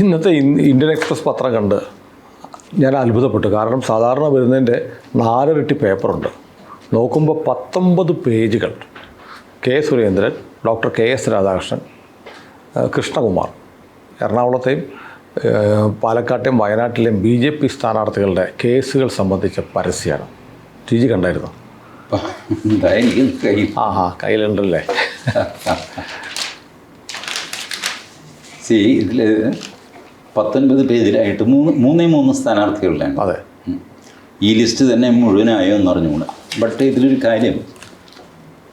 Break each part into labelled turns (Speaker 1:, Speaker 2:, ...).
Speaker 1: ഇന്നത്തെ Indian express പത്രം കണ്ട് ഞാൻ അത്ഭുതപ്പെട്ടു. കാരണം സാധാരണ വരുന്നതിന്റെ നാലരട്ടി പേപ്പറുണ്ട്. നോക്കുമ്പോൾ പത്തൊമ്പത് പേജുകൾ. K Surendran doctor K S Radhakrishnan Krishnakumar. എറണാകുളത്തെയും ആ, പാലക്കാട്ടെയും വയനാട്ടിലെയും ബി ജെ പി സ്ഥാനാർത്ഥികളുടെ കേസുകൾ സംബന്ധിച്ച പരസ്യമാണ് ടി ജി കണ്ടായിരുന്നു? ആ ഹാ കയ്യിലുണ്ടല്ലേ?
Speaker 2: സി ഇതിൽ പത്തൊൻപത് പേജിലായിട്ട് മൂന്ന് മൂന്നേ മൂന്ന് സ്ഥാനാർത്ഥികളിലാണ്
Speaker 1: അതെ.
Speaker 2: ഈ ലിസ്റ്റ് തന്നെ മുഴുവനായോ എന്ന് അറിഞ്ഞുകൂടാ ബട്ട് ഇതിലൊരു കാര്യം.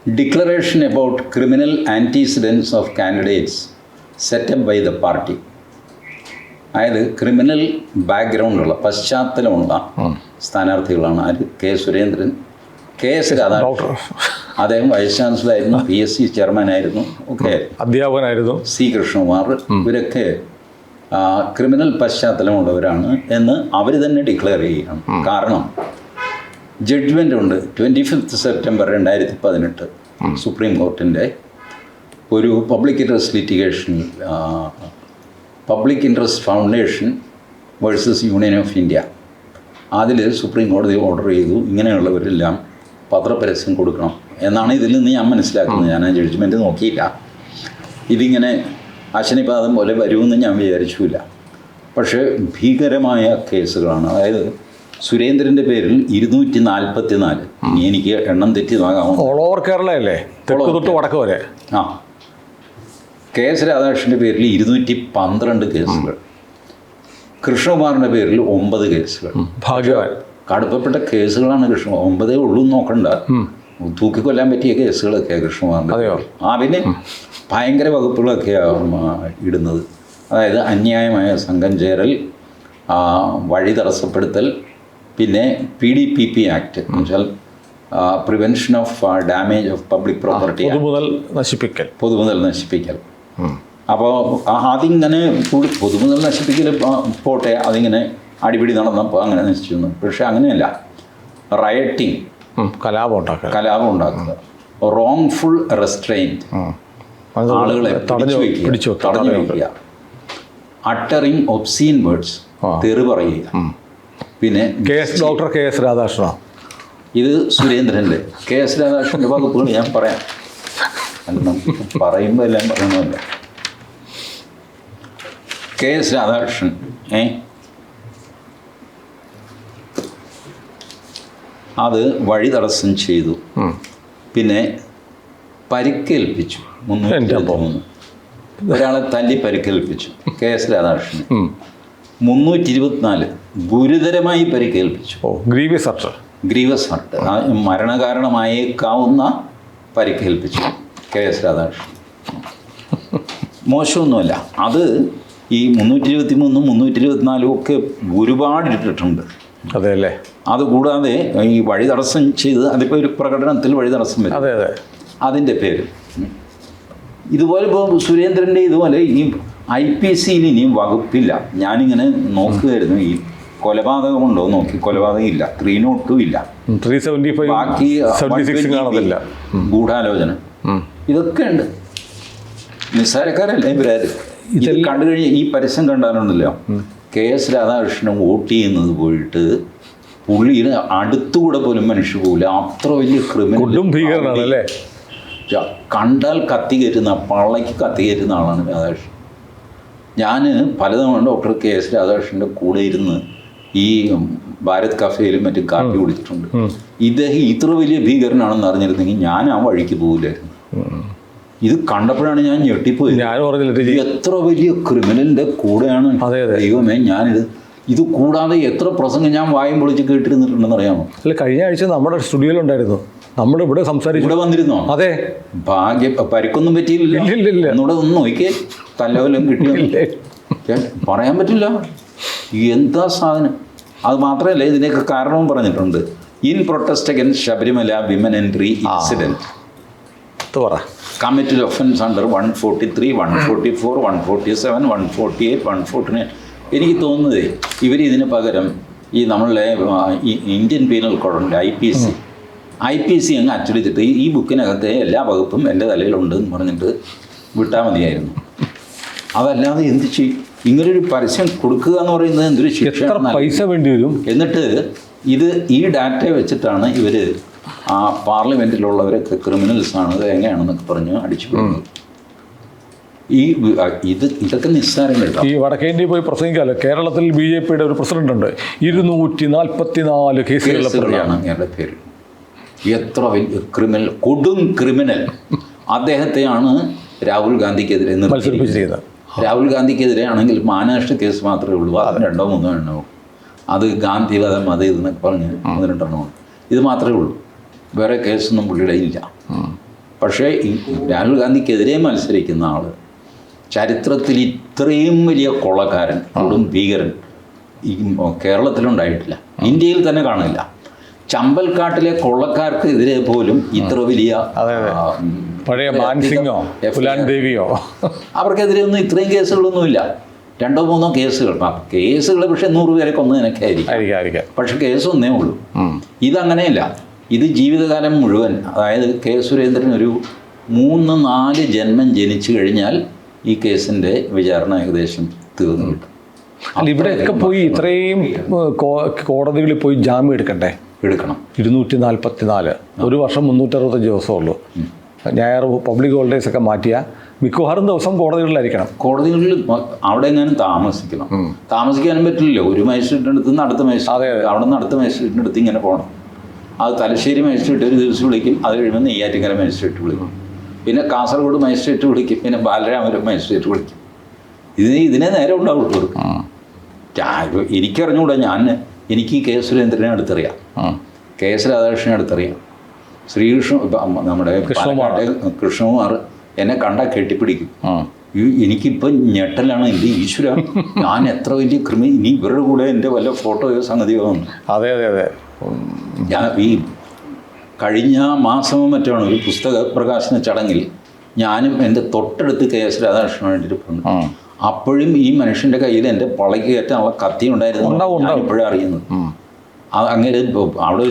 Speaker 2: Declaration about criminal antecedents of candidates set up by the party അതായത് ക്രിമിനൽ ബാക്ക്ഗ്രൗണ്ടുള്ള പശ്ചാത്തലമുള്ള സ്ഥാനാർത്ഥികളാണ് ആര്? K Surendran K S Radhakrishnan. അദ്ദേഹം വൈസ് ചാൻസലറായിരുന്നു പി എസ് സി ചെയർമാനായിരുന്നു ഒക്കെ
Speaker 1: അധ്യാപകനായിരുന്നു.
Speaker 2: സി കൃഷ്ണകുമാർ ഇവരൊക്കെ ക്രിമിനൽ പശ്ചാത്തലമുള്ളവരാണ് എന്ന് അവർ തന്നെ ഡിക്ലെയർ ചെയ്യുകയാണ്. കാരണം ജഡ്ജ്മെന്റ് ഉണ്ട്. ട്വന്റി ഫിഫ്ത്ത് സെപ്റ്റംബർ രണ്ടായിരത്തി പതിനെട്ട് സുപ്രീം കോർട്ടിന്റെ ഒരു public interest litigation public interest foundation versus union of India അതിൽ സുപ്രീം കോടതി ഓർഡർ ചെയ്തു. ഇങ്ങനെയുള്ളവരെല്ലാം പത്രപരസ്യം കൊടുക്കണം എന്നാണ് ഇതിൽ നിന്ന് ഞാൻ മനസ്സിലാക്കുന്നത്. ഞാൻ ആ ജഡ്ജ്മെന്റ് നോക്കിയില്ല. ഇതിങ്ങനെ അശനിപാതം പോലെ വരുമെന്ന് ഞാൻ വിചാരിച്ചില്ല. പക്ഷേ ഭീകരമായ കേസുകളാണ്. അതായത് സുരേന്ദ്രന്റെ പേരിൽ ഇരുന്നൂറ്റി നാൽപ്പത്തി നാല് ഇനി എനിക്ക് എണ്ണം തെറ്റിയതാകാമോ
Speaker 1: ഓൾ ഓവർ കേരള അല്ലേ? തെക്ക് തൊട്ട് വടക്ക് വരെ.
Speaker 2: ആ. കെ എസ് രാധാകൃഷ്ണന്റെ പേരിൽ ഇരുന്നൂറ്റി പന്ത്രണ്ട് കേസുകൾ കൃഷ്ണകുമാറിന്റെ പേരിൽ ഒമ്പത് കേസുകൾ.
Speaker 1: ഭാഗ്യവാൻ.
Speaker 2: കടുപ്പപ്പെട്ട കേസുകളാണ് കൃഷ്ണ ഒമ്പതേ ഉള്ളൂ നോക്കണ്ട. തൂക്കിക്കൊല്ലാൻ പറ്റിയ കേസുകളൊക്കെ
Speaker 1: കൃഷ്ണകുമാറിന്റെ?
Speaker 2: ആ പിന്നെ ഭയങ്കര വകുപ്പുകളൊക്കെയാണ് ഇടുന്നത്. അതായത് അന്യായമായ സംഘം ചേരൽ വഴി തടസ്സപ്പെടുത്തൽ പിന്നെ P D P P act എന്നുവെച്ചാൽ prevention of damage of public property
Speaker 1: പൊതുമുതൽ നശിപ്പിക്കൽ.
Speaker 2: പൊതുമുതൽ നശിപ്പിക്കൽ. അപ്പോൾ അതിങ്ങനെ പൊതുമുതൽ നശിപ്പിക്കൽ പോട്ടെ അതിങ്ങനെ അടിപിടി നടന്നപ്പോൾ അങ്ങനെ നശിച്ചു. പക്ഷേ അങ്ങനെയല്ല. റയറ്റിംഗ്
Speaker 1: കലാപം ഉണ്ടാക്കുക
Speaker 2: കലാപം ഉണ്ടാക്കുക. റോങ് ഫുൾ
Speaker 1: റെസ്ട്രെയിന്റ്
Speaker 2: ആളുകളെ
Speaker 1: തടഞ്ഞു
Speaker 2: പിടിച്ചു വയ്ക്കുക തടഞ്ഞു
Speaker 1: തടഞ്ഞു
Speaker 2: വയ്ക്കുക അട്ടറിങ് ഒബ്സീൻ വേർഡ്സ്. തെറി പറയുക. പിന്നെ
Speaker 1: K S doctor K S Radhakrishna.
Speaker 2: ഇത് സുരേന്ദ്രന്റെ കെ എസ് രാധാകൃഷ്ണന്റെ വകുപ്പുകൾ ഞാൻ പറയാം. പറയുമ്പോൾ എല്ലാം പറയണമല്ല കെ എസ് രാധാകൃഷ്ണൻ ഏ? അത് വഴി തടസ്സം ചെയ്തു പിന്നെ പരിക്കേൽപ്പിച്ചു. ഒരാളെ തല്ലി പരിക്കേൽപ്പിച്ചു. കെ എസ് രാധാകൃഷ്ണൻ മുന്നൂറ്റി ഇരുപത്തിനാല് ഗുരുതരമായി പരിക്കേൽപ്പിച്ചു.
Speaker 1: ഓ ഗ്രീവിയസ് അർട്ട്
Speaker 2: ഗ്രീവസ് ഹർട്ട് മരണകാരണമായേക്കാവുന്ന പരിക്കേൽപ്പിച്ചു കെ എസ് രാധാകൃഷ്ണൻ. മോശമൊന്നുമല്ല. അത് ഈ മുന്നൂറ്റി ഇരുപത്തി മൂന്നും മുന്നൂറ്റി ഇരുപത്തിനാലും ഒക്കെ ഒരുപാട് ഇട്ടിട്ടുണ്ട്
Speaker 1: അതെ അല്ലേ
Speaker 2: അതുകൂടാതെ ഈ വഴി തടസ്സം ചെയ്ത് അതിപ്പോൾ ഒരു പ്രകടനത്തിൽ വഴി തടസ്സം വരും.
Speaker 1: അതെ അതെ.
Speaker 2: അതിന്റെ പേര് ഇതുപോലെ ഇപ്പോൾ സുരേന്ദ്രന്റെ ഇതുപോലെ ഇനിയും ഐ പി സിയിൽ ഇനിയും വകുപ്പില്ല. ഞാനിങ്ങനെ നോക്കുകയായിരുന്നു. ഈ കൊലപാതകമുണ്ടോ നോക്കി. കൊലപാതകം ഇല്ല. ത്രീ നോട്ട് ടു ഇല്ല
Speaker 1: ത്രീ സെവന്റി ഫൈവ്
Speaker 2: ബാക്കി
Speaker 1: സെവന്റി സിക്സ്
Speaker 2: 120 ഗൂഢാലോചന. ഇതൊക്കെ ഉണ്ട്. നിസ്സാരക്കാരല്ല? ഇവരാര് ഇത് കണ്ടു കഴിഞ്ഞ് ഈ പരസ്യം കണ്ടാലുണ്ടല്ലോ. കെ എസ് രാധാകൃഷ്ണൻ വോട്ട് ചെയ്യുന്നത് പോയിട്ട് പുള്ളിയുടെ അടുത്തുകൂടെ പോലും മനുഷ്യ പോകില്ല അത്ര വലിയ ക്രിമിനൽ
Speaker 1: ഭീകരനാണ് അല്ലേ
Speaker 2: കണ്ടാൽ കത്തി കയറ്റുന്ന പള്ളയ്ക്ക് കത്തി കയറ്റുന്ന ആളാണ് രാധാകൃഷ്ണൻ. ഞാൻ പലതവണ ഡോക്ടർ കെ എസ് രാധാകൃഷ്ണന്റെ കൂടെ ഇരുന്ന് ഈ ഭാരത് കഫേയിലും മറ്റും കാപ്പി കുടിച്ചിട്ടുണ്ട്. ഇദ്ദേഹം ഇത്ര വലിയ ഭീകരനാണെന്ന് അറിഞ്ഞിരുന്നെങ്കിൽ ഞാൻ ആ വഴിക്ക് പോകില്ലായിരുന്നു ഇത് കണ്ടപ്പോഴാണ് ഞാൻ ഞെട്ടിപ്പോയി
Speaker 1: ഞാനും പറഞ്ഞില്ല ടി
Speaker 2: എത്ര വലിയ ക്രിമിനലിന്റെ കൂടെയാണ്. ദൈവമേ ഞാനിത് ഇത് കൂടാതെ എത്ര പ്രസംഗം ഞാൻ വായും പൊളിച്ച് കേട്ടിരുന്നിട്ടുണ്ടെന്ന് അറിയാമോ?
Speaker 1: അല്ല കഴിഞ്ഞ ആഴ്ച നമ്മുടെ സ്റ്റുഡിയോയിലുണ്ടായിരുന്നു നമ്മളിവിടെ സംസാരിച്ചു
Speaker 2: ഇവിടെ വന്നിരുന്നോ?
Speaker 1: അതെ.
Speaker 2: ഭാഗ്യ പരിക്കൊന്നും പറ്റിയില്ല
Speaker 1: ഇല്ല, ഇല്ല, ഇല്ല.
Speaker 2: ഒന്നുകൂടെ ഒന്ന് നോക്കിയേ. തല്ലവല്ലം കിട്ടിയോ
Speaker 1: ഇല്ലേ?
Speaker 2: പറയാൻ പറ്റില്ല. എന്താ സാധനം? അത് മാത്രമല്ല ഇതിനൊക്കെ കാരണവും പറഞ്ഞിട്ടുണ്ട്. In protest against Sabarimala women entry
Speaker 1: incident പറ
Speaker 2: committed offence under one forty three one forty four one forty seven one forty eight one forty nine എനിക്ക് തോന്നുന്നത് ഇവർ ഇതിന് പകരം ഈ നമ്മളുടെ Indian penal കോഡുണ്ട് I P C I P C അങ്ങ് അച്ചടിച്ചിട്ട് ഈ ബുക്കിനകത്തെ എല്ലാ വകുപ്പും എന്റെ തലയിലുണ്ട് എന്ന് പറഞ്ഞിട്ട് വിട്ടാൽ മതിയായിരുന്നു. അതല്ലാതെ എന്ത് ചെയ്യും ഇങ്ങനൊരു പരസ്യം കൊടുക്കുക എന്ന് പറയുന്നത് എന്തൊരു ശിക്ഷ
Speaker 1: പൈസ വേണ്ടി വരും?
Speaker 2: എന്നിട്ട് ഇത് ഈ ഡാറ്റ വെച്ചിട്ടാണ് ഇവർ ആ പാർലമെന്റിലുള്ളവരൊക്കെ ക്രിമിനൽസ് ആണ് എങ്ങനെയാണെന്നൊക്കെ പറഞ്ഞ് അടിച്ചു പോകുന്നത് ഈ ഇത് ഇതൊക്കെ നിസ്സാരം കേട്ടോ.
Speaker 1: ഈ വടക്കേന്ത്യ പോയി പ്രസംഗിക്കാമല്ലോ. കേരളത്തിൽ ബി ജെ പിയുടെ ഒരു പ്രസിഡന്റ് ഉണ്ട് ഇരുന്നൂറ്റി നാൽപ്പത്തി നാല് കേസുകളിലെ
Speaker 2: ഞങ്ങളുടെ പേര് എത്ര വലിയ ക്രിമിനൽ കൊടും ക്രിമിനൽ അദ്ദേഹത്തെയാണ് രാഹുൽ ഗാന്ധിക്കെതിരെ നിർത്തിയിരിക്കുന്നത്. രാഹുൽ ഗാന്ധിക്കെതിരെ ആണെങ്കിൽ മാനനഷ്ട കേസ് മാത്രമേ ഉള്ളൂ. അത് രണ്ടോ മൂന്നോ എണ്ണമോ അത് ഗാന്ധിവധം അത് ഇതെന്നൊക്കെ പറഞ്ഞ് രണ്ടെണ്ണോ ഇത് മാത്രമേ ഉള്ളൂ. വേറെ കേസൊന്നും പുള്ളിയുടെ ഇല്ല പക്ഷേ രാഹുൽ ഗാന്ധിക്കെതിരെ മത്സരിക്കുന്ന ആൾ ചരിത്രത്തിൽ ഇത്രയും വലിയ കൊള്ളക്കാരൻ കൊടും ഭീകരൻ ഈ കേരളത്തിലുണ്ടായിട്ടില്ല. ഇന്ത്യയിൽ തന്നെ കാണില്ല ചമ്പൽക്കാട്ടിലെ കൊള്ളക്കാർക്ക് എതിരെ പോലും ഇത്ര വലിയ
Speaker 1: പഴയ മാൻസിംഗോ. ഫുലാൻ ദേവിയോ?
Speaker 2: അവർക്കെതിരെ ഒന്നും ഇത്രയും കേസുകളൊന്നുമില്ല. രണ്ടോ മൂന്നോ കേസുകൾ. കേസുകൾ പക്ഷെ നൂറ് പേരെ കൊന്നതിനൊക്കെ ആയിരിക്കും. പക്ഷെ കേസ് ഒന്നേ ഉള്ളൂ. ഇതങ്ങനെയല്ല. ഇത് ജീവിതകാലം മുഴുവൻ അതായത് കെ സുരേന്ദ്രൻ ഒരു മൂന്ന് നാല് ജന്മം ജനിച്ചു കഴിഞ്ഞാൽ ഈ കേസിന്റെ വിചാരണ ഏകദേശം തീർന്നു കിട്ടും.
Speaker 1: അല്ല ഇവിടെയൊക്കെ പോയി ഇത്രയും കോടതികളിൽ പോയി ജാമ്യം എടുക്കണ്ടേ?
Speaker 2: എടുക്കണം.
Speaker 1: ഇരുന്നൂറ്റി നാൽപ്പത്തി നാല് ഒരു വർഷം മുന്നൂറ്ററുപത്തഞ്ച് ദിവസമേ ഉള്ളൂ ഞായർ പബ്ലിക് ഹോളിഡേസ് ഒക്കെ മാറ്റിയ മിക്കവാറും ദിവസം കോടതികളിലായിരിക്കണം.
Speaker 2: കോടതികളിൽ അവിടെ എങ്ങാനും താമസിക്കണം. താമസിക്കാനും പറ്റില്ലല്ലോ. ഒരു മജിസ്ട്രേറ്റിന്റെ അടുത്ത് നിന്ന് അടുത്ത മജിസ്ട്രേറ്റ് അവിടെ നിന്ന് അടുത്ത മജിസ്ട്രേറ്റിന്റെ അടുത്ത് ഇങ്ങനെ പോകണം അത് തലശ്ശേരി മജിസ്ട്രേറ്റ് ഒരു ദിവസം വിളിക്കും. അത് കഴിയുമ്പോൾ നെയ്യാറ്റിങ്കര മജിസ്ട്രേറ്റ് വിളിക്കും. പിന്നെ കാസർഗോഡ് മജിസ്ട്രേറ്റ് വിളിക്കും. പിന്നെ ബാലരാമപുരം മജിസ്ട്രേറ്റ് വിളിക്കും. ഇതിന് ഇതിനെ നേരെ ഉണ്ടാവുള്ളൂ എനിക്കറിഞ്ഞുകൂടാ ഞാൻ എനിക്ക് കെ സുരേന്ദ്രനെ അടുത്തറിയാം. കെ എസ് രാധാകൃഷ്ണനെ അടുത്തറിയാം. ശ്രീകൃഷ്ണ നമ്മുടെ
Speaker 1: കൃഷ്ണകുമാർ.
Speaker 2: എന്നെ കണ്ടാൽ കെട്ടിപ്പിടിക്കും. എനിക്കിപ്പം ഞെട്ടലാണ് എന്റെ ഈശ്വര. ഞാൻ എത്ര വലിയ ക്രിമി ഇനി ഇവരുടെ കൂടെ എന്റെ വല്ല ഫോട്ടോയോ സംഗതിയോ ഒന്നും.
Speaker 1: അതെ അതെ അതെ.
Speaker 2: ഞാൻ ഈ കഴിഞ്ഞ മാസമോ മറ്റോ ആണ് ഒരു പുസ്തക പ്രകാശന ചടങ്ങിൽ ഞാനും എന്റെ തൊട്ടടുത്ത് കെ എസ് രാധാകൃഷ്ണനായിട്ടിരിപ്പുണ്ട്
Speaker 1: ഉം.
Speaker 2: അപ്പോഴും ഈ മനുഷ്യന്റെ കയ്യിൽ എന്റെ പളയ്ക്ക് കയറ്റാനുള്ള കത്തി ഉണ്ടായിരുന്നു. ഇപ്പോഴും അറിയുന്നത്. അങ്ങനെ അവിടെ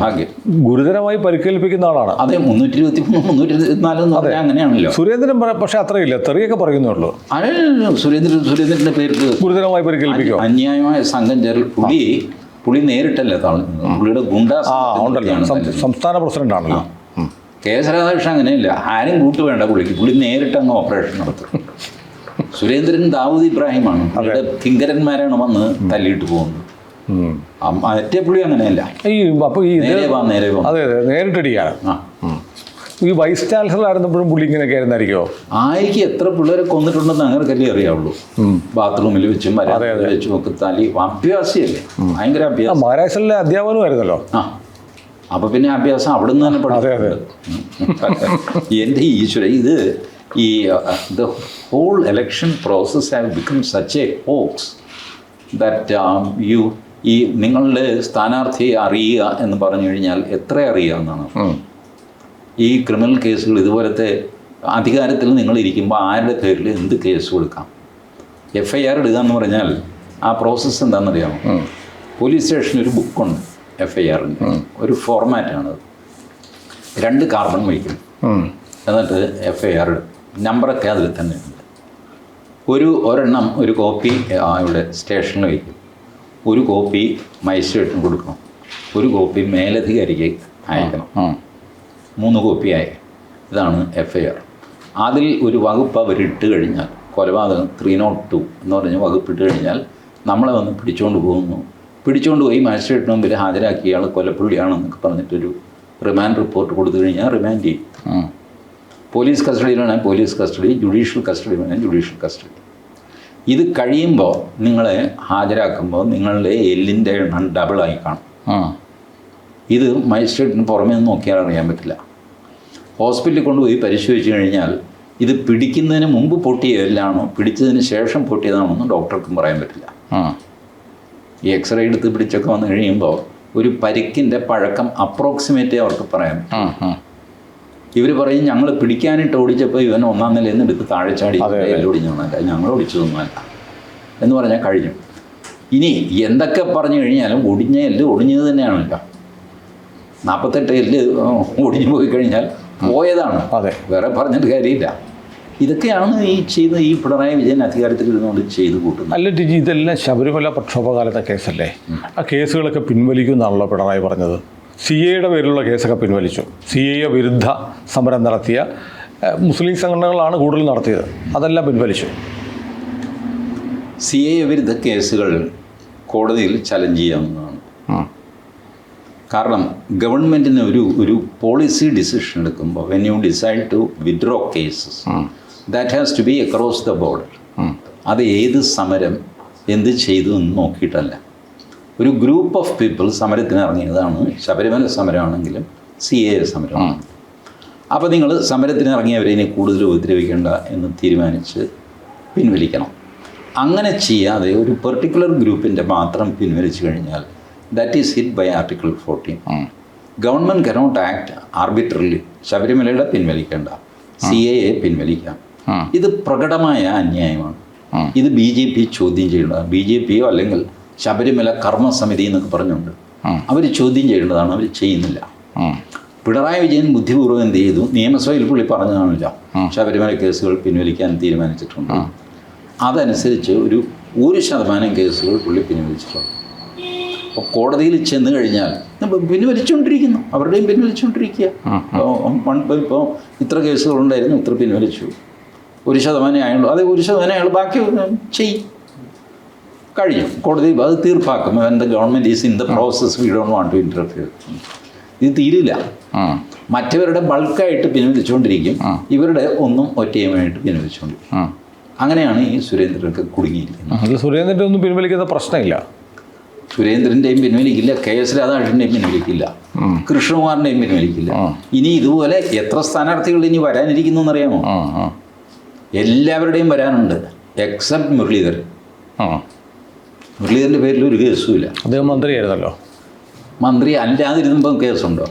Speaker 2: ഭാഗ്യം.
Speaker 1: ഗുരുതരമായി പരിക്കേൽപ്പിക്കുന്ന ആളാണ്.
Speaker 2: അതെ മുന്നൂറ്റി ഇരുപത്തി മൂന്ന് മുന്നൂറ്റി ഇരുപത്തിനാല് എന്ന് പറഞ്ഞാൽ അങ്ങനെയാണല്ലോ.
Speaker 1: സുരേന്ദ്രൻ പക്ഷെ അത്രയില്ല തെറിയൊക്കെ പറയുന്നേ ഉള്ളൂ.
Speaker 2: അല്ല സുരേന്ദ്രൻ സുരേന്ദ്രന്റെ പേർക്ക്
Speaker 1: ഗുരുതരമായി പരിക്കേൽപ്പിക്കും
Speaker 2: അന്യായമായ സംഘം ചെറിയ പുളി പുളി നേരിട്ടല്ല പുള്ളിയുടെ ഗുണ്ടാ.
Speaker 1: സംസ്ഥാന പ്രസിഡന്റ് ആണല്ലോ.
Speaker 2: കെ എസ് രാധാകൃഷ്ണൻ അങ്ങനെയില്ല. ആരും കൂട്ട് വേണ്ട പുള്ളിക്ക്. പുള്ളി നേരിട്ട് അങ്ങ് ഓപ്പറേഷൻ നടത്തും. സുരേന്ദ്രൻ ദാവൂദ് ഇബ്രാഹിമാണ്. അവരുടെ കിങ്കരന്മാരാണ് വന്ന് തല്ലിയിട്ട് പോകുന്നത്. മറ്റേ പുള്ളി അങ്ങനെയല്ല.
Speaker 1: ഈ അപ്പോൾ ഈ
Speaker 2: നേരെ വാ നേരെ വാ.
Speaker 1: അതെ അതെ നേരിട്ടടിയാണ്
Speaker 2: ആ.
Speaker 1: ഈ വൈസ് ചാൻസലർ ആയിരുന്നപ്പോഴും പുള്ളി ഇങ്ങനെയൊക്കെ ആയിരുന്നായിരിക്കോ
Speaker 2: ആയിക്ക് എത്ര പിള്ളേരെ കൊന്നിട്ടുണ്ടെന്ന് അങ്ങനെ കല്ലി അറിയാവുള്ളൂ ബാത്റൂമിൽ വെച്ചും വരാതിൽ വെച്ചും ഒക്കെ തല്ലി. അഭ്യാസിയല്ലേ? ഭയങ്കര അഭ്യാസം.
Speaker 1: മഹാരാഷ്ട്രയിലെ അധ്യാപനം ആയിരുന്നല്ലോ
Speaker 2: ആ. അപ്പൊ പിന്നെ അഭ്യാസം അവിടെ നിന്ന് തന്നെ. പഠിക്കും എന്റെ ഈശ്വര ഇത് ഈ the whole election process have become such a hoax that you ഈ നിങ്ങളുടെ സ്ഥാനാർത്ഥിയെ അറിയുക എന്ന് പറഞ്ഞു കഴിഞ്ഞാൽ എത്ര അറിയുക എന്നാണ് ഈ ക്രിമിനൽ കേസുകൾ ഇതുപോലത്തെ അധികാരത്തിൽ നിങ്ങൾ ഇരിക്കുമ്പോൾ ആരുടെ പേരിൽ എന്ത് കേസ് കൊടുക്കാം? എഫ് ഐ ആർ ഇടുക എന്ന് പറഞ്ഞാൽ ആ പ്രോസസ്സ് എന്താണെന്നറിയാമോ?
Speaker 1: അറിയാമോ
Speaker 2: പോലീസ് സ്റ്റേഷനിൽ ഒരു ബുക്കുണ്ട് എഫ് ഐ ആറിന്റെ ഒരു ഫോർമാറ്റാണത് രണ്ട് കാർബൺ
Speaker 1: വഹിക്കും
Speaker 2: എന്നിട്ട് എഫ് ഐ ആർ നമ്പറൊക്കെ അതിൽ തന്നെ ഉണ്ട്. ഒരു ഒരെണ്ണം ഒരു കോപ്പി ഇവിടെ സ്റ്റേഷനിൽ വയ്ക്കും. ഒരു കോപ്പി മജിസ്ട്രേറ്റിന് കൊടുക്കണം. ഒരു കോപ്പി മേലധികാരിക്ക് അയക്കണം. മൂന്ന് കോപ്പി കോപ്പിയായി ഇതാണ് എഫ് ഐ ആർ അതിൽ ഒരു വകുപ്പ് അവരിട്ട് കഴിഞ്ഞാൽ കൊലപാതകം ത്രീ നോട്ട് ടു എന്ന് പറഞ്ഞ വകുപ്പ് ഇട്ട് കഴിഞ്ഞാൽ നമ്മളെ വന്ന് പിടിച്ചുകൊണ്ട് പോകുന്നു. പിടിച്ചുകൊണ്ട് പോയി മജിസ്ട്രേറ്റിന് മുമ്പിൽ ഹാജരാക്കിയ ആൾ കൊലപ്പുള്ളിയാണെന്നൊക്കെ പറഞ്ഞിട്ടൊരു റിമാൻഡ് റിപ്പോർട്ട് കൊടുത്തു കഴിഞ്ഞാൽ റിമാൻഡ് ചെയ്യും. പോലീസ് കസ്റ്റഡിയിൽ വേണേൽ പോലീസ് കസ്റ്റഡി ജുഡീഷ്യൽ കസ്റ്റഡി വേണേൽ ജുഡീഷ്യൽ കസ്റ്റഡി. ഇത് കഴിയുമ്പോൾ നിങ്ങളെ ഹാജരാക്കുമ്പോൾ നിങ്ങളുടെ എല്ലിന്റെ എണ്ണം ഡബിളായി കാണും. ഇത് മജിസ്ട്രേറ്റിന് പുറമേ നിന്ന് നോക്കിയാൽ അറിയാൻ പറ്റില്ല. ഹോസ്പിറ്റലിൽ കൊണ്ടുപോയി പരിശോധിച്ച് കഴിഞ്ഞാൽ ഇത് പിടിക്കുന്നതിന് മുമ്പ് പൊട്ടിയതല്ലാണോ പിടിച്ചതിന് ശേഷം പൊട്ടിയതാണോ എന്ന് ഡോക്ടർക്കും പറയാൻ പറ്റില്ല. ഈ എക്സ്റേ എടുത്ത് പിടിച്ചൊക്കെ വന്നു കഴിയുമ്പോൾ ഒരു പരിക്കിന്റെ പഴക്കം അപ്രോക്സിമേറ്റ് അവർക്ക് പറയാൻ. ഇവർ പറയും ഞങ്ങൾ പിടിക്കാനിട്ട് ഓടിച്ചപ്പോൾ ഇവൻ ഒന്നാം നിലയിൽ നിന്ന് എടുത്ത് താഴെ ചാടി. ഒടിഞ്ഞൊന്നല്ല ഞങ്ങൾ ഒടിച്ചതൊന്നുമല്ല എന്ന് പറഞ്ഞാൽ കഴിഞ്ഞു. ഇനി എന്തൊക്കെ പറഞ്ഞു കഴിഞ്ഞാലും ഒടിഞ്ഞ എല്ല് ഒടിഞ്ഞത് തന്നെയാണല്ലോ നാൽപ്പത്തെട്ട് എല്ല് ഒടിഞ്ഞു പോയി കഴിഞ്ഞാൽ പോയതാണ്.
Speaker 1: അതെ.
Speaker 2: വേറെ പറഞ്ഞിട്ട് കാര്യമില്ല. ഇതൊക്കെയാണ് ഈ ചെയ്ത് ഈ പിണറായി വിജയൻ അധികാരത്തിൽ ഇരുന്നുകൊണ്ട് ചെയ്തു കൂട്ടുന്നത്.
Speaker 1: അല്ല ടിജി ഇതെല്ലാം ശബരിമല പ്രക്ഷോഭകാലത്തെ കേസല്ലേ? ആ കേസുകളൊക്കെ പിൻവലിക്കുമെന്നാണല്ലോ പിണറായി പറഞ്ഞത്. സി എയുടെ പേരിലുള്ള കേസൊക്കെ പിൻവലിച്ചു. സി എ വിരുദ്ധ സമരം നടത്തിയ മുസ്ലിം സംഘടനകളാണ് കൂടുതൽ നടത്തിയത്. അതെല്ലാം പിൻവലിച്ചു.
Speaker 2: സി എ വിരുദ്ധ കേസുകൾ കോടതിയിൽ ചലഞ്ച് ചെയ്യാവുന്നതാണ്. കാരണം ഗവൺമെന്റിന് ഒരു ഒരു പോളിസി ഡിസിഷൻ എടുക്കുമ്പോൾ when you decide to withdraw cases that has to be across the border അത് ഏത് സമരം എന്ത് ചെയ്തു എന്ന് നോക്കിയിട്ടല്ല. ഒരു ഗ്രൂപ്പ് ഓഫ് പീപ്പിൾ സമരത്തിന് ഇറങ്ങിയതാണ്. ശബരിമല സമരമാണെങ്കിലും സി എ സമരമാണ്. അപ്പോൾ നിങ്ങൾ സമരത്തിന് ഇറങ്ങിയവരെ ഇനി കൂടുതൽ ഉപദ്രവിക്കേണ്ട എന്ന് തീരുമാനിച്ച് പിൻവലിക്കണം. അങ്ങനെ ചെയ്യാതെ ഒരു പെർട്ടിക്കുലർ ഗ്രൂപ്പിന്റെ മാത്രം പിൻവലിച്ചു കഴിഞ്ഞാൽ that is hit by article fourteen government cannot act arbitrarily ശബരിമലയുടെ പിൻവലിക്കേണ്ട. സി എ എ പിൻവലിക്കാം. ഇത് പ്രകടമായ അന്യായമാണ്. ഇത് ബി ജെ പി ചോദ്യം ചെയ്യേണ്ടതാണ് ബി ജെ പിയോ അല്ലെങ്കിൽ ശബരിമല കർമ്മസമിതി എന്നൊക്കെ പറഞ്ഞുകൊണ്ട്. അവർ ചോദ്യം ചെയ്യേണ്ടതാണ് അവർ ചെയ്യുന്നില്ല. പിണറായി വിജയൻ ബുദ്ധിപൂർവം എന്ത് ചെയ്തു? നിയമസഭയിൽ പുള്ളി പറഞ്ഞതാണല്ലോ. ശബരിമല കേസുകൾ പിൻവലിക്കാൻ തീരുമാനിച്ചിട്ടുണ്ട്. അതനുസരിച്ച് ഒരു ഒരു ശതമാനം കേസുകൾ പുള്ളി പിൻവലിച്ചിട്ടുണ്ട്. അപ്പോൾ കോടതിയിൽ ചെന്ന് കഴിഞ്ഞാൽ പിൻവലിച്ചുകൊണ്ടിരിക്കുന്നു. അവരുടെയും പിൻവലിച്ചുകൊണ്ടിരിക്കുക. ഇപ്പോൾ ഇത്ര കേസുകളുണ്ടായിരുന്നു ഇത്ര പിൻവലിച്ചു. ഒരു ശതമാനം ആയുള്ളൂ. അതെ ഒരു ശതമാനം അയാൾ ബാക്കി ചെയ്യും. കഴിഞ്ഞു കോടതി അത് തീർപ്പാക്കും. When the government is in the process we don't want to interfere ഇത് തീരില്ല. മറ്റവരുടെ ബൾക്കായിട്ട് പിൻവലിച്ചുകൊണ്ടിരിക്കും. ഇവരുടെ ഒന്നും ഒറ്റയുമായിട്ട് പിൻവലിച്ചുകൊണ്ടിരിക്കും. അങ്ങനെയാണ് ഈ സുരേന്ദ്രനൊക്കെ കുടുങ്ങിയിരിക്കുന്നത്.
Speaker 1: സുരേന്ദ്രന്റെ ഒന്നും പിൻവലിക്കുന്ന പ്രശ്നമില്ല.
Speaker 2: സുരേന്ദ്രന്റെയും പിൻവലിക്കില്ല. കെ എസ് രാധാകൃഷ്ണന്റെയും പിൻവലിക്കില്ല. കൃഷ്ണകുമാറിന്റെയും പിൻവലിക്കില്ല. ഇനി ഇതുപോലെ എത്ര സ്ഥാനാർത്ഥികൾ ഇനി വരാനിരിക്കുന്നു എന്നറിയാമോ. എല്ലാവരുടെയും വരാനുണ്ട്. എക്സെപ്റ്റ് മുരളീധരൻ. മുരളീധരന്റെ പേരിൽ ഒരു കേസുമില്ല.
Speaker 1: അദ്ദേഹം മന്ത്രിയായിരുന്നല്ലോ.
Speaker 2: മന്ത്രി അല്ലാതിരുന്നപ്പം കേസുണ്ടോ?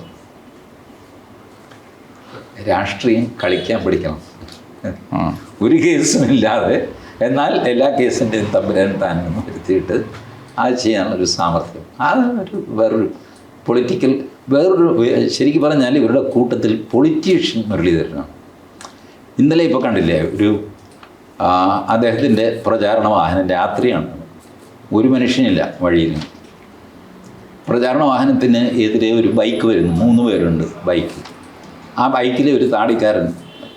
Speaker 2: രാഷ്ട്രീയം കളിക്കാൻ പഠിക്കണം. ഒരു കേസും ഇല്ലാതെ. എന്നാൽ എല്ലാ കേസിന്റെയും തമ്പുരാൻ താനെന്ന് വരുത്തിയിട്ട് അത് ചെയ്യാനുള്ളൊരു സാമർഥ്യം. അത് ഒരു വേറൊരു പൊളിറ്റിക്കൽ വേറൊരു ശരിക്കും പറഞ്ഞാൽ ഇവരുടെ കൂട്ടത്തിൽ പൊളിറ്റീഷ്യൻ മുരളീധരനാണ്. ഇന്നലെ ഇപ്പോൾ കണ്ടില്ലേ ഒരു അദ്ദേഹത്തിന്റെ പ്രചാരണ വാഹനം രാത്രിയാണ്. ഒരു മനുഷ്യനില്ല വഴിയിൽ. പ്രചാരണ വാഹനത്തിന് എതിരെ ഒരു ബൈക്ക് വരുന്നു. മൂന്ന് പേരുണ്ട് ബൈക്ക്. ആ ബൈക്കിൽ ഒരു താടിക്കാരൻ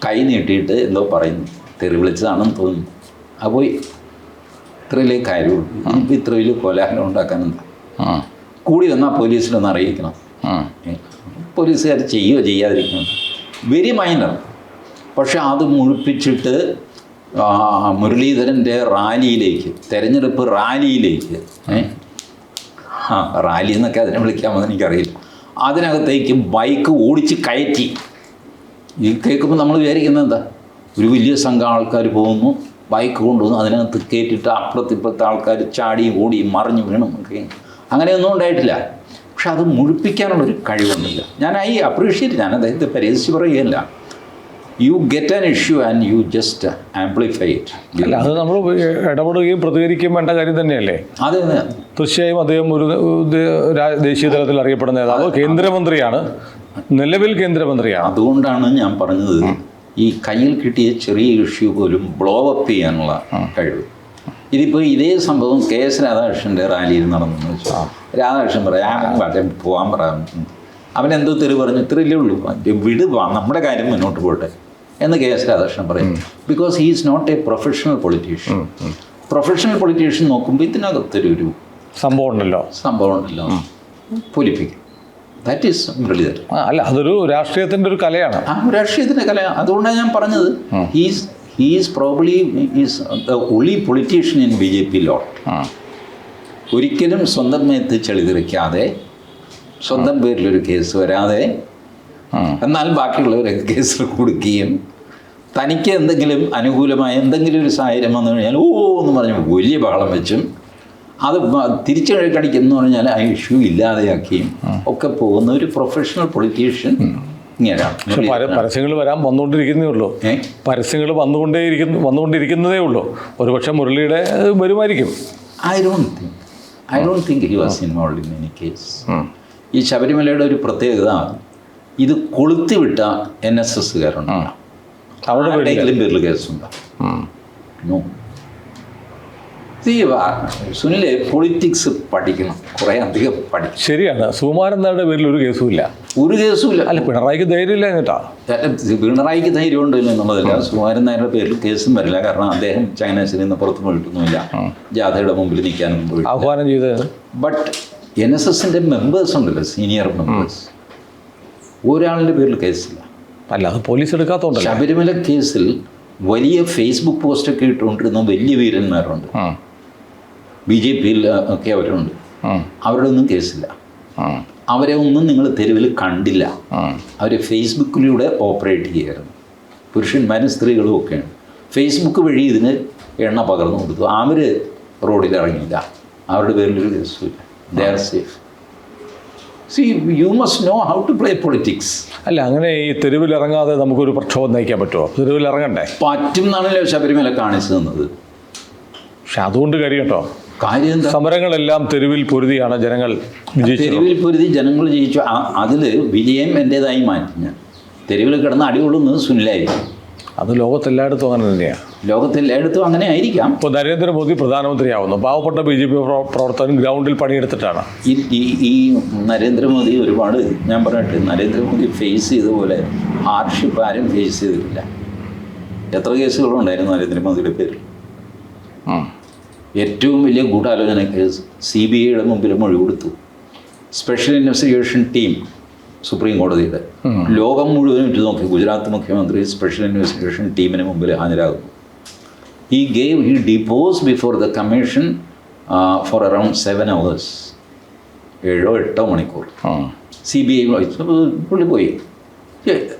Speaker 2: കൈ നീട്ടിയിട്ട് എന്തോ പറയുന്നു. തെറി വിളിച്ചതാണെന്ന് തോന്നുന്നു. ആ പോയി. ഇത്രയിലേ കാര്യമുള്ളൂ. നമുക്ക് ഇത്ര വലിയ കോലാഹലം
Speaker 1: ഉണ്ടാക്കാനുണ്ട്
Speaker 2: കൂടി വന്നാൽ പോലീസിലൊന്ന് അറിയിക്കണം. പോലീസുകാർ ചെയ്യുകയോ ചെയ്യാതിരിക്കണം? വെരി മൈനർ പക്ഷെ അത് മുഴിപ്പിച്ചിട്ട് മുരളീധരന്റെ റാലിയിലേക്ക് തെരഞ്ഞെടുപ്പ് റാലിയിലേക്ക് ആ റാലി എന്നൊക്കെ അതിനെ വിളിക്കാമെന്ന് എനിക്കറിയില്ല. അതിനകത്തേക്ക് ബൈക്ക് ഓടിച്ച് കയറ്റി. ഈ കേൾക്കുമ്പോൾ നമ്മൾ വിചാരിക്കുന്നത് എന്താ? ഒരു വലിയ സംഘം ആൾക്കാർ പോകുന്നു ബൈക്ക് കൊണ്ടുവന്നു അതിനകത്ത് കയറ്റിയിട്ട് അപ്പുറത്തിപ്പുറത്തെ ആൾക്കാർ ചാടി ഓടി മറിഞ്ഞു വീണും ഒക്കെ അങ്ങനെയൊന്നും ഉണ്ടായിട്ടില്ല. പക്ഷെ അത് മുഴിപ്പിക്കാനുള്ളൊരു കഴിവുണ്ടല്ലോ ഞാൻ ഐ അപ്രീഷിയേറ്റ് ഞാൻ അദ്ദേഹത്തെ പരിഹസിച്ച് പറയുകയല്ല. You get an issue and you just amplify it
Speaker 1: അല്ല അത് നമ്മൾ ഇടപെടുകയും പ്രതികരിക്കുകയും വേണ്ട കാര്യം തന്നെയല്ലേ?
Speaker 2: അത്
Speaker 1: തീർച്ചയായും അദ്ദേഹം ഒരു ദേശീയ തലത്തിൽ അറിയപ്പെടുന്ന നേതാവ് കേന്ദ്രമന്ത്രിയാണ്. നിലവിൽ കേന്ദ്രമന്ത്രിയാണ്.
Speaker 2: അതുകൊണ്ടാണ് ഞാൻ പറഞ്ഞത് ഈ കയ്യിൽ കിട്ടിയ ചെറിയ ഇഷ്യൂ പോലും ബ്ലോ അപ്പ് ചെയ്യാനുള്ള കഴിവ്. ഇതിപ്പോൾ ഇതേ സംഭവം കെ എസ് രാധാകൃഷ്ണന്റെ റാലിയിൽ നടന്നെന്ന് വെച്ചാൽ രാധാകൃഷ്ണൻ പറയാം പോകാൻ പറയാം. അവനെന്തോ തെറി പറഞ്ഞു. ഇത്രയല്ലേ ഉള്ളൂ. വിടുവാ നമ്മുടെ കാര്യം മുന്നോട്ട് പോട്ടെ. എന്ന് കെ എസ് രാധാകൃഷ്ണൻ പറയും. Because he is not a professional politician professional politician നോക്കുമ്പോൾ ഇതിനകത്തൊരു ഒരു
Speaker 1: സംഭവം ഉണ്ടല്ലോ.
Speaker 2: സംഭവം ഉണ്ടല്ലോ. പൊലിപ്പിക്കും ദാറ്റ് ഈസ്
Speaker 1: മുരളീധർ അല്ല അതൊരു രാഷ്ട്രീയത്തിന്റെ ഒരു കലയാണ്.
Speaker 2: ആ രാഷ്ട്രീയത്തിന്റെ കലയാണ് അതുകൊണ്ടാണ് ഞാൻ പറഞ്ഞത്. He's he's probably is the only politician in B J P lot. ഒരിക്കലും സ്വന്തം മേത്ത് ചെളിതെറിക്കാതെ സ്വന്തം പേരിലൊരു കേസ് വരാതെ. എന്നാൽ ബാക്കിയുള്ളവരൊക്കെ കേസിൽ കൊടുക്കുകയും തനിക്ക് എന്തെങ്കിലും അനുകൂലമായ എന്തെങ്കിലും ഒരു സാഹചര്യം വന്നു കഴിഞ്ഞാൽ ഓ എന്ന് പറഞ്ഞ് വലിയ ബഹളം വെച്ചും അത് തിരിച്ചു കടിക്കുന്നു പറഞ്ഞാൽ ആ ഇഷ്യൂ ഇല്ലാതെയാക്കിയും ഒക്കെ പോകുന്ന ഒരു പ്രൊഫഷണൽ പൊളിറ്റീഷ്യൻ
Speaker 1: പരസ്യങ്ങൾ വരാൻ വന്നുകൊണ്ടിരിക്കുന്നേ ഉള്ളൂ? പരസ്യങ്ങൾ വന്നുകൊണ്ടേയിരിക്കുന്നു വന്നുകൊണ്ടിരിക്കുന്നതേ ഉള്ളൂ. ഒരുപക്ഷെ മുരളിയുടെ വരുമായിരിക്കും.
Speaker 2: I don't think I don't think he was involve in any case ഈ ശബരിമലയുടെ ഒരു പ്രത്യേകത ഇത് കൊളുത്തിവിട്ട എൻ എസ് എസ്സുകാരുണ്ട്.
Speaker 1: അവരുടെ പേരിൽ
Speaker 2: കേസുണ്ടോ. സുനിലെ പൊളിറ്റിക്സ് പഠിക്കണം. കുറെ അധികം പഠിക്കണം.
Speaker 1: ശരിയാണ്. സുകുമാരൻ നായരുടെ പേരിൽ ഒരു കേസും ഇല്ല
Speaker 2: ഒരു കേസും ഇല്ല
Speaker 1: അല്ല പിണറായിക്ക് ധൈര്യമില്ല എന്നിട്ടാ?
Speaker 2: പിണറായിക്ക് ധൈര്യം ഉണ്ടല്ലോ എന്നുള്ളതല്ല. സുകുമാരൻ നായരുടെ പേരിൽ കേസും വരില്ല. കാരണം അദ്ദേഹം ചങ്ങനാശ്ശേരിയിൽ നിന്ന് പുറത്ത് പോയിട്ടൊന്നുമില്ല. ജാഥയുടെ മുമ്പിൽ നിൽക്കാനൊന്നും പോയി
Speaker 1: ആഹ്വാനം ചെയ്തത്?
Speaker 2: ബട്ട് എൻ എസ് എസിന്റെ മെമ്പേഴ്സ് ഉണ്ടല്ലോ സീനിയർ മെമ്പേഴ്സ് ഒരാളുടെ പേരിൽ കേസില്ല.
Speaker 1: അല്ല അത് പോലീസ് എടുക്കാത്തതുകൊണ്ട്
Speaker 2: ശബരിമല കേസിൽ വലിയ ഫേസ്ബുക്ക് പോസ്റ്റൊക്കെ ഇട്ടുകൊണ്ടിരുന്ന വലിയ വീരന്മാരുണ്ട്. ബി ജെ പിയിൽ ഒക്കെ അവരുണ്ട്. അവരുടെ ഒന്നും കേസില്ല. അവരെ ഒന്നും നിങ്ങൾ തെരുവിൽ കണ്ടില്ല. അവർ ഫേസ്ബുക്കിലൂടെ ഓപ്പറേറ്റ് ചെയ്യായിരുന്നു. പുരുഷന്മാരും സ്ത്രീകളും ഒക്കെയാണ്. ഫേസ്ബുക്ക് വഴി ഇതിന് എണ്ണ പകർന്നു കൊടുത്തു. അവർ റോഡിൽ ഇറങ്ങിയില്ല. അവരുടെ പേരിലൊരു കേസുമില്ല they are safe see you must know how to play politics
Speaker 1: അല്ല അങ്ങനെ ഈ തെരുവിൽ ഇറങ്ങാതെ നമുക്കൊരു പ്രക്ഷോഭം നയിക്കാൻ പറ്റുമോ? തെരുവിൽ ഇറങ്ങണ്ടേ
Speaker 2: പറ്റും എന്നാണല്ലോ ശബരിമല കാണിച്ചു തന്നത്.
Speaker 1: പക്ഷെ അതുകൊണ്ട് കാര്യം കേട്ടോ.
Speaker 2: കാര്യം
Speaker 1: സമരങ്ങളെല്ലാം തെരുവിൽ പൊരുതിയാണ് ജനങ്ങൾ
Speaker 2: തെരുവിൽ പൊരുതി ജനങ്ങൾ ജയിച്ചു. അതിൽ വിജയം എന്റേതായി മാറ്റി ഞാൻ. തെരുവിൽ കിടന്ന് അടികൊള്ളുന്നത് സുനിലായിരിക്കും.
Speaker 1: അത് ലോകത്തെല്ലായിടത്തും അങ്ങനെ തന്നെയാണ്
Speaker 2: ലോകത്തെല്ലായിടത്തും അങ്ങനെ ആയിരിക്കാം.
Speaker 1: ഇപ്പോൾ നരേന്ദ്രമോദി പ്രധാനമന്ത്രിയാവുന്നു. പാവപ്പെട്ട ബി ജെ പി പ്രവർത്തകൻ ഗ്രൗണ്ടിൽ പണിയെടുത്തിട്ടാണ്.
Speaker 2: ഈ ഈ നരേന്ദ്രമോദി ഒരുപാട് ഞാൻ പറയട്ടെ നരേന്ദ്രമോദി ഫേസ് ചെയ്ത പോലെ ഹാർഷിപ്പ് ആരും ഫേസ് ചെയ്തിട്ടില്ല. എത്ര കേസുകളുണ്ടായിരുന്നു നരേന്ദ്രമോദിയുടെ പേരിൽ? ഏറ്റവും വലിയ ഗൂഢാലോചന കേസ് സി ബി ഐയുടെ മുമ്പിൽ മൊഴി കൊടുത്തു സ്പെഷ്യൽ ഇൻവെസ്റ്റിഗേഷൻ ടീം സുപ്രീം കോടതിയുടെ. ലോകം മുഴുവനും ഇട്ട് നോക്കി ഗുജറാത്ത് മുഖ്യമന്ത്രി സ്പെഷ്യൽ ഇൻവെസ്റ്റിഗേഷൻ ടീമിന് മുമ്പിൽ ഹാജരാകുന്നു ഈ game he depose before the commission for around seven hours ഏഴോ എട്ടോ മണിക്കൂർ. സി ബി ഐ പുള്ളി പോയി.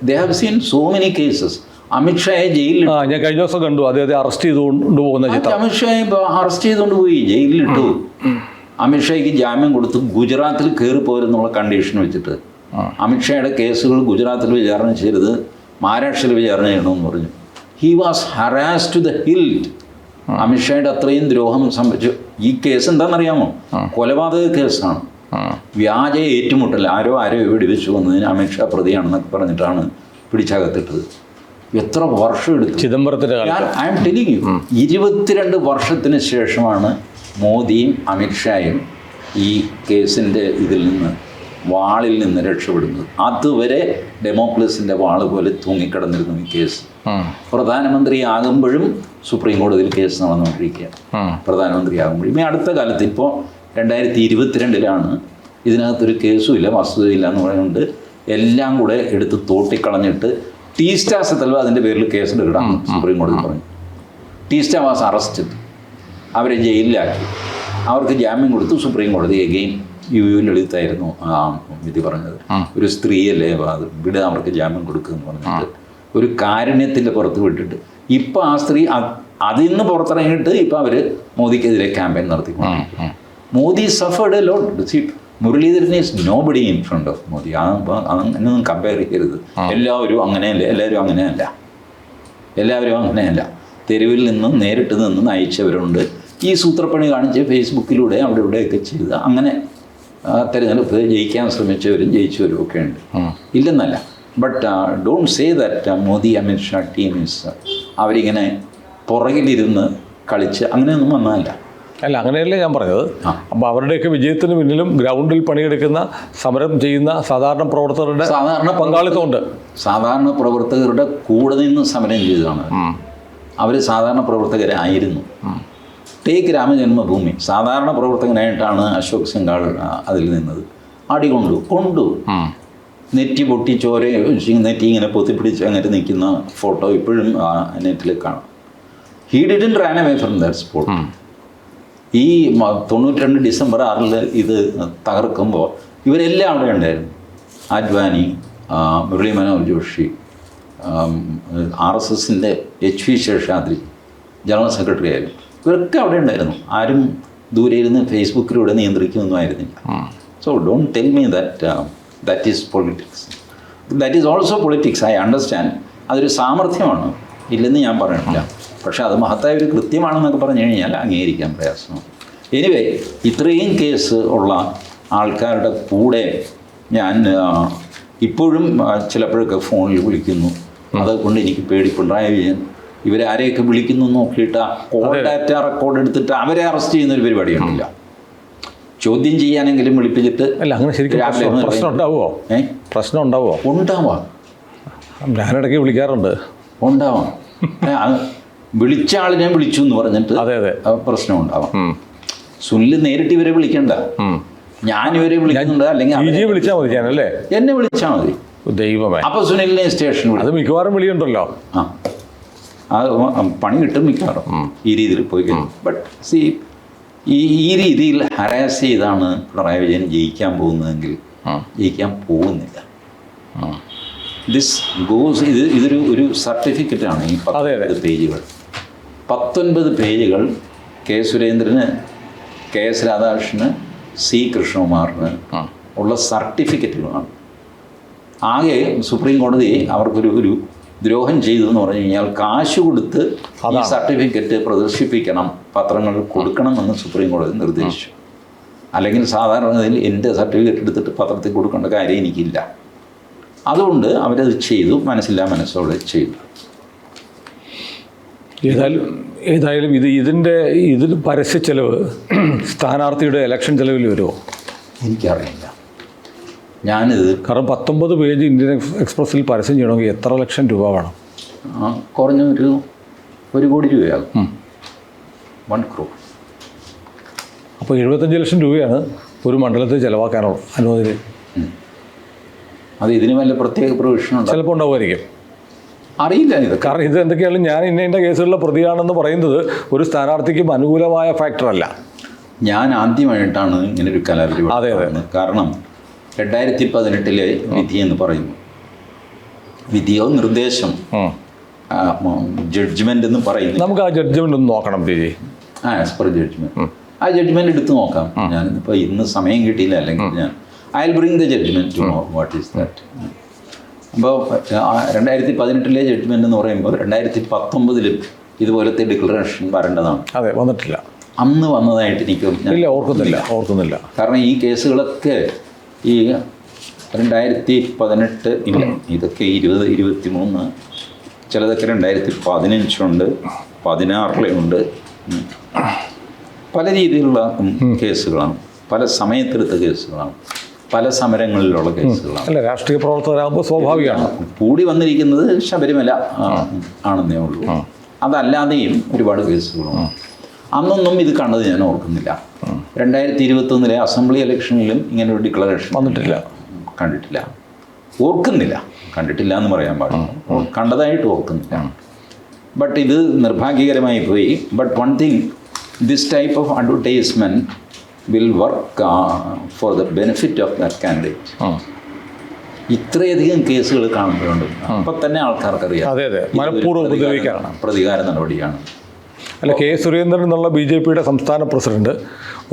Speaker 2: They have seen so many cases അമിത്ഷായെ ജയിലിൽ
Speaker 1: ഞാൻ കഴിഞ്ഞ ദിവസം കണ്ടു. അദ്ദേഹത്തെ അറസ്റ്റ് ചെയ്തുകൊണ്ട് പോകുന്ന
Speaker 2: അമിത്ഷായെ അറസ്റ്റ് ചെയ്തുകൊണ്ട് പോയി ജയിലിലിട്ടു അമിത്ഷായ്ക്ക് ജാമ്യം കൊടുത്ത് ഗുജറാത്തിൽ കയറി പോരെന്നുള്ള കണ്ടീഷൻ വെച്ചിട്ട്. അമിത്ഷായുടെ കേസുകൾ ഗുജറാത്തിൽ വിചാരണ ചെയ്യരുത് മഹാരാഷ്ട്രയിൽ വിചാരണ ചെയ്യണമെന്ന് പറഞ്ഞു. He was harassed to the hilt അമിത്ഷായുടെ അത്രയും ദ്രോഹം സംഭവിച്ചു ഈ കേസ് എന്താണെന്നറിയാമോ? കൊലപാതക കേസാണ്. വ്യാജ ഏറ്റുമുട്ടൽ ആരോ ആരോ വെടിവെച്ചു വന്നതിന് അമിത്ഷാ പ്രതിയാണെന്നൊക്കെ പറഞ്ഞിട്ടാണ് പിടിച്ചകത്തിട്ടത്. എത്ര വർഷം എടുത്തു?
Speaker 1: ചിദംബരത്തിന്റെ ഞാൻ
Speaker 2: ഐ എം ടെലിങ് യു ഇരുപത്തിരണ്ട് വർഷത്തിന് ശേഷമാണ് മോദിയും അമിത്ഷായും ഈ കേസിന്റെ ഇതിൽ നിന്ന് വാളിൽ നിന്ന് രക്ഷപ്പെടുന്നത്. അതുവരെ ഡെമോക്രസിന്റെ വാൾ പോലെ തൂങ്ങിക്കിടന്നിരുന്നു ഈ കേസ്. പ്രധാനമന്ത്രി ആകുമ്പോഴും സുപ്രീം കോടതിയിൽ കേസ് നടന്നുകൊണ്ടിരിക്കുക. പ്രധാനമന്ത്രി ആകുമ്പോഴും ഈ അടുത്ത കാലത്ത് ഇപ്പോൾ രണ്ടായിരത്തി ഇരുപത്തിരണ്ടിലാണ് ഇതിനകത്തൊരു കേസും ഇല്ല വസ്തുതയില്ല എന്ന് പറയുന്നുണ്ട്. എല്ലാം കൂടെ എടുത്ത് തോട്ടിക്കളഞ്ഞിട്ട് ടീസ്റ്റാസ് സത്തൽവ അതിന്റെ പേരിൽ കേസെടുക്കണം സുപ്രീം കോടതി പറഞ്ഞു. ടീസ്റ്റ വാസ് അറസ്റ്റ് അവരെ ജയിലിലാക്കി. അവർക്ക് ജാമ്യം കൊടുത്തു സുപ്രീം കോടതി എഗെയിൻ. യു യു ലളിതായിരുന്നു ആ വിധി പറഞ്ഞത്. ഒരു സ്ത്രീയല്ലേ അത് വിടുക അവർക്ക് ജാമ്യം കൊടുക്കുക എന്ന് പറഞ്ഞിട്ട്. ഒരു കാരുണ്യത്തിന്റെ പുറത്ത് വിട്ടിട്ട്. ഇപ്പം ആ സ്ത്രീ അതിൽ നിന്ന് പുറത്തിറങ്ങിയിട്ട് ഇപ്പം അവർ മോദിക്കെതിരെ ക്യാമ്പയിൻ നടത്തി Modi suffered lot Muraleedharan is nobody in front of Modi. അങ്ങനെയൊന്നും കമ്പയർ ചെയ്യരുത്. എല്ലാവരും അങ്ങനെയല്ല എല്ലാവരും അങ്ങനെയല്ല. എല്ലാവരും അങ്ങനെയല്ല. തെരുവിൽ നിന്നും നേരിട്ട് നിന്ന് നയിച്ചവരുണ്ട്. ഈ സൂത്രപ്പണി കാണിച്ച് ഫേസ്ബുക്കിലൂടെ അവിടെ ഇവിടെയൊക്കെ ചെയ്ത് അങ്ങനെ ആ, തെരഞ്ഞെടുപ്പ് ജയിക്കാൻ ശ്രമിച്ചവരും ജയിച്ചവരും ഒക്കെ ഉണ്ട്. ഇല്ലെന്നല്ല. But don't say that Modi Amit Shah team is അവരിങ്ങനെ പുറകിലിരുന്ന് കളിച്ച് അങ്ങനെയൊന്നും വന്നതല്ല.
Speaker 1: അല്ല അങ്ങനെയല്ലേ ഞാൻ പറഞ്ഞത്. അപ്പോൾ അവരുടെയൊക്കെ വിജയത്തിന് പിന്നിലും ഗ്രൗണ്ടിൽ പണിയെടുക്കുന്ന സമരം ചെയ്യുന്ന സാധാരണ പ്രവർത്തകരുടെ
Speaker 2: സാധാരണ
Speaker 1: പങ്കാളിത്തമുണ്ട്
Speaker 2: സാധാരണ പ്രവർത്തകരുടെ കൂടെ നിന്ന് സമരം ചെയ്തതാണ്. അവർ സാധാരണ പ്രവർത്തകരായിരുന്നു. ടേക്ക് രാമജന്മഭൂമി. സാധാരണ പ്രവർത്തകനായിട്ടാണ് അശോക് സിംഗാൾ അതിൽ നിന്നത്. അടി കൊണ്ടു കൊണ്ടു. നെറ്റി പൊട്ടി ചോര നെറ്റി ഇങ്ങനെ പൊത്തിപ്പിടിച്ച് അങ്ങനെ നിൽക്കുന്ന ഫോട്ടോ ഇപ്പോഴും നെറ്റിൽ കാണാം. He didn't ran away from that spot ഈ തൊണ്ണൂറ്റി രണ്ട് ഡിസംബർ ആറിൽ ഇത് തകർക്കുമ്പോൾ ഇവരെല്ലാം അവിടെ ഉണ്ടായിരുന്നു. അദ്വാനി ആ, മുരളി മനോഹർ ജോഷി ആർ എസ് എസിന്റെ H V Seshadri general secretary ആയിരുന്നു. ഇവരൊക്കെ അവിടെ ഉണ്ടായിരുന്നു. ആരും ദൂരെ ഇരുന്ന് ഫേസ്ബുക്കിലൂടെ നിയന്ത്രിക്കുന്നൊന്നും ആയിരുന്നില്ല. So don't tell me that that is politics that is also politics I understand അതൊരു സാമർഥ്യമാണ്. ഇല്ലെന്ന് ഞാൻ പറയണില്ല പക്ഷേ അത് മഹത്തായ ഒരു കൃത്യമാണെന്നൊക്കെ പറഞ്ഞു കഴിഞ്ഞാൽ അംഗീകരിക്കാൻ പ്രയാസമാണ്. എനിവേ ഇത്രയും കേസ് ഉള്ള ആൾക്കാരുടെ കൂടെ ഞാൻ ഇപ്പോഴും ചിലപ്പോഴൊക്കെ ഫോണിൽ വിളിക്കുന്നു. അതുകൊണ്ട് എനിക്ക് പേടി പിണറായി വിജയൻ ഇവരെ ആരെയൊക്കെ വിളിക്കുന്നു നോക്കിയിട്ട് ആ കോൾ ഡാറ്റ റെക്കോർഡ് എടുത്തിട്ട് അവരെ അറസ്റ്റ് ചെയ്യുന്ന ഒരു പരിപാടിയുണ്ടല്ല ചോദ്യം ചെയ്യാനെങ്കിലും വിളിപ്പിച്ചിട്ട്
Speaker 1: അല്ല അങ്ങനെ ശരിക്കും പ്രശ്നം- ഉണ്ടാവുമോ പ്രശ്നം ഉണ്ടാവുമോ
Speaker 2: ഉണ്ടാവാം.
Speaker 1: ഞാനിടയ്ക്ക് വിളിക്കാറുണ്ട്.
Speaker 2: ഉണ്ടാവാം. വിളിച്ച ആൾ വിളിച്ച ആളിനെ വിളിച്ചു എന്ന് പറഞ്ഞിട്ട്
Speaker 1: അതെ അതെ.
Speaker 2: പ്രശ്നം ഉണ്ടാവാം.
Speaker 1: സുല്ല്
Speaker 2: സുനിൽ നേരിട്ട് ഇവരെ വിളിക്കണ്ട. ഞാൻ ഇവരെ വിളിക്കുന്നുണ്ട് അല്ലെങ്കിൽ
Speaker 1: വിളിച്ചാൽ മതി ഞാനല്ലേ?
Speaker 2: എന്നെ വിളിച്ചാൽ മതി.
Speaker 1: ദൈവമേ.
Speaker 2: അപ്പൊ സുനിലിനെ സ്റ്റേഷൻ
Speaker 1: അത് മിക്കവാറും വിളിയുണ്ടല്ലോ.
Speaker 2: ആ. അത് പണി കിട്ടും മിക്കവാറും ഈ രീതിയിൽ പോയി കഴിഞ്ഞു ബട്ട് സി ഈ ഈ രീതിയിൽ ഹരാസ് ചെയ്താണ് പിണറായി വിജയൻ ജയിക്കാൻ പോകുന്നതെങ്കിൽ ജയിക്കാൻ പോകുന്നില്ല. ദിസ് ഗോസ് ഇത് ഇതൊരു ഒരു ആണ് ഈ. പത്തൊൻപത് പേജുകൾ. പത്തൊൻപത് പേജുകൾ കെ സുരേന്ദ്രന് കെ എസ് രാധാകൃഷ്ണന് സി കൃഷ്ണകുമാറിന് ഉള്ള സർട്ടിഫിക്കറ്റുകളാണ് ആകെ സുപ്രീം കോടതി അവർക്കൊരു ഒരു ദ്രോഹം ചെയ്തു എന്ന് പറഞ്ഞു കഴിഞ്ഞാൽ കാശ് കൊടുത്ത് ഈ സർട്ടിഫിക്കറ്റ് പ്രദർശിപ്പിക്കണം പത്രങ്ങൾ കൊടുക്കണമെന്ന് സുപ്രീം കോടതി നിർദ്ദേശിച്ചു. അല്ലെങ്കിൽ സാധാരണയിൽ എന്റെ സർട്ടിഫിക്കറ്റ് എടുത്തിട്ട് പത്രത്തിൽ കൊടുക്കേണ്ട കാര്യം എനിക്കില്ല. അതുകൊണ്ട് അവരത് ചെയ്തു മനസ്സില്ലാ മനസ്സോടെ ചെയ്തു.
Speaker 1: ഏതായാലും ഏതായാലും ഇത് ഇതിന്റെ ഇതിൽ പരസ്യ ചെലവ് സ്ഥാനാർത്ഥിയുടെ ഇലക്ഷൻ ചെലവിൽ വരുമോ?
Speaker 2: എനിക്കറിയില്ല. ഞാനിത്
Speaker 1: കാരണം പത്തൊമ്പത് പേജ് ഇന്ത്യൻ എക്സ് എക്സ്പ്രസ്സിൽ പരസ്യം ചെയ്യണമെങ്കിൽ എത്ര ലക്ഷം രൂപ വേണം?
Speaker 2: കുറഞ്ഞ ഒരു ഒരു കോടി രൂപയാകും. വൺ ക്രോ
Speaker 1: അപ്പോൾ എഴുപത്തഞ്ച് ലക്ഷം രൂപയാണ് ഒരു മണ്ഡലത്തിൽ ചിലവാക്കാനുള്ള അനുമതി.
Speaker 2: അത് ഇതിന് വല്ല പ്രത്യേക പ്രൊവിഷൻ
Speaker 1: ചിലപ്പോൾ ഉണ്ടാവുമായിരിക്കും.
Speaker 2: അറിയില്ല ഇത്
Speaker 1: കാരണം ഇത് എന്തൊക്കെയാണെങ്കിലും ഞാൻ ഇന്ന ഇന്ന കേസുകളിലെ പ്രതിയാണെന്ന് പറയുന്നത് ഒരു സ്ഥാനാർത്ഥിക്കും അനുകൂലമായ ഫാക്ടറല്ല
Speaker 2: ഞാൻ ആദ്യമായിട്ടാണ് ഇങ്ങനെ ഒരു കലാപരിപാടി
Speaker 1: അതെ, അതെ.
Speaker 2: കാരണം രണ്ടായിരത്തി പതിനെട്ടിലെ വിധി എന്ന് പറയുന്നു. വിധിയോ നിർദ്ദേശം? ജഡ്ജ്മെന്റ് എന്ന് പറയുന്നു
Speaker 1: നമുക്ക് ആ ജഡ്ജ്മെന്റ് ഒന്ന് നോക്കണം ജി.
Speaker 2: ആ ആസ് പെർ ജഡ്ജ്മെന്റ് ആ ജഡ്ജ്മെന്റ് എടുത്ത് നോക്കാം. ഞാൻ ഇപ്പൊ ഇന്ന് സമയം കിട്ടിയില്ല അല്ലെങ്കിൽ ഞാൻ I will bring the judgement to know what is that അപ്പോൾ രണ്ടായിരത്തി പതിനെട്ടിലെ ജഡ്ജ്മെന്റ് എന്ന് പറയുമ്പോൾ രണ്ടായിരത്തി പത്തൊമ്പതിലും ഇതുപോലത്തെ ഡിക്ലറേഷൻ വരേണ്ടതാണ്.
Speaker 1: അതെ വന്നിട്ടില്ല.
Speaker 2: അന്ന് വന്നതായിട്ട് എനിക്ക്
Speaker 1: ഇല്ല ഓർക്കുന്നില്ല ഓർക്കുന്നില്ല.
Speaker 2: കാരണം ഈ കേസുകളൊക്കെ ഈ രണ്ടായിരത്തി പതിനെട്ട് ഇല്ല. ഇതൊക്കെ ഇരുപത് ഇരുപത്തി മൂന്ന് ചിലതൊക്കെ രണ്ടായിരത്തി പതിനഞ്ചുണ്ട് പതിനാറിലുണ്ട് പല രീതിയിലുള്ള കേസുകളാണ്. പല സമയത്തെടുത്ത കേസുകളാണ്. പല സമരങ്ങളിലുള്ള കേസുകളാണ്.
Speaker 1: അല്ല രാഷ്ട്രീയ പ്രവർത്തകരാകുമ്പോൾ സ്വാഭാവികമാണ്.
Speaker 2: കൂടി വന്നിരിക്കുന്നത് ശബരിമല ആണെന്നേ ഉള്ളൂ. അതല്ലാതെയും ഒരുപാട് കേസുകളുണ്ട്. അന്നൊന്നും ഇത് കണ്ടത് ഞാൻ ഓർക്കുന്നില്ല. രണ്ടായിരത്തി ഇരുപത്തൊന്നിലെ അസംബ്ലി ഇലക്ഷനിലും ഇങ്ങനെ ഒരു ഡിക്ലറേഷൻ
Speaker 1: വന്നിട്ടില്ല.
Speaker 2: കണ്ടിട്ടില്ല. ഓർക്കുന്നില്ല. കണ്ടിട്ടില്ല എന്ന് പറയാൻ പാടില്ല. കണ്ടതായിട്ട് ഓർക്കുന്നില്ല. ബട്ട് ഇത് നിർഭാഗ്യകരമായി പോയി. But one thing this type of advertisement will work for the benefit of that candidate ഇത്രയധികം കേസുകൾ കാണുമ്പോഴുണ്ട്. അപ്പം തന്നെ ആൾക്കാർക്കറിയാം. പ്രതികാര നടപടിയാണ്.
Speaker 1: അല്ല കെ സുരേന്ദ്രൻ എന്നുള്ള ബി ജെ പിയുടെ സംസ്ഥാന പ്രസിഡന്റ്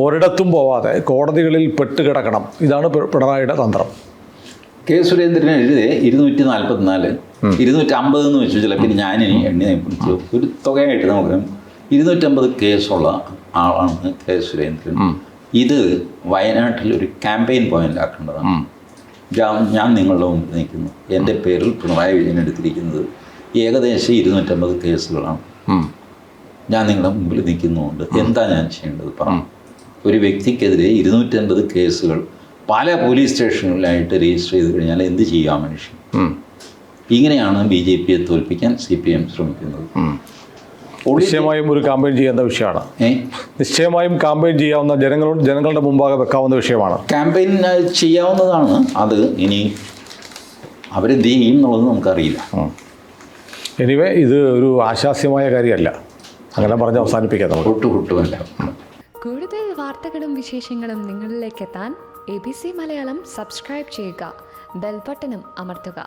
Speaker 1: ഒരിടത്തും പോവാതെ കോടതികളിൽ പെട്ടുകിടക്കണം ഇതാണ് പിണറായിയുടെ തന്ത്രം.
Speaker 2: കെ സുരേന്ദ്രൻ എഴുതി ഇരുന്നൂറ്റി നാൽപ്പത്തിനാല് ഇരുന്നൂറ്റി അമ്പത് എന്ന് വെച്ചു ചിലപ്പോൾ ഞാൻ എണ്ണി പിടിച്ചു. ഒരു തുകയായിട്ട് നമുക്ക് ഇരുന്നൂറ്റമ്പത് കേസുള്ള ആളാണ് കെ സുരേന്ദ്രൻ. ഇത് വയനാട്ടിൽ ഒരു ക്യാമ്പയിൻ പോയിന്റ് ആക്കേണ്ടതാണ്. ഞാൻ ഞാൻ നിങ്ങളുടെ മുമ്പിൽ നിൽക്കുന്നു. എന്റെ പേരിൽ പിണറായി വിജയൻ എടുത്തിരിക്കുന്നത് ഏകദേശം ഇരുന്നൂറ്റമ്പത് കേസുകളാണ്. ഞാൻ നിങ്ങളുടെ മുമ്പിൽ നിൽക്കുന്നുണ്ട്. എന്താ ഞാൻ ചെയ്യേണ്ടത്? പറഞ്ഞു ഒരു വ്യക്തിക്കെതിരെ ഇരുന്നൂറ്റൻപത് കേസുകൾ പല പോലീസ് സ്റ്റേഷനുകളിലായിട്ട് രജിസ്റ്റർ ചെയ്ത് കഴിഞ്ഞാൽ എന്ത് ചെയ്യാം മനുഷ്യൻ? ഇങ്ങനെയാണ് ബി ജെ പിയെ തോൽപ്പിക്കാൻ സി പി എം ശ്രമിക്കുന്നത്.
Speaker 1: നിശ്ചയമായും ഒരു കാമ്പയിൻ ചെയ്യേണ്ട വിഷയമാണ്? നിശ്ചയമായും കാമ്പയിൻ ചെയ്യാവുന്ന ജനങ്ങളോട് ജനങ്ങളുടെ മുമ്പാകെ വെക്കാവുന്ന വിഷയമാണ്.
Speaker 2: ക്യാമ്പയിൻ ചെയ്യാവുന്നതാണ്. അത് ഇനി അവരെന്ത് ചെയ്യും എന്നുള്ളത് നമുക്കറിയില്ല.
Speaker 1: എനിവേ ഇത് ഒരു ആശാസ്യമായ കാര്യമല്ല. അങ്ങനെ പറഞ്ഞ് അവസാനിപ്പിക്കാം നമുക്ക്.
Speaker 3: കൂടുതൽ വാർത്തകളും വിശേഷങ്ങളും നിങ്ങളിലേക്ക് എത്താൻ A B C Malayalam subscribe ചെയ്യുക. ബെൽബട്ടനും അമർത്തുക.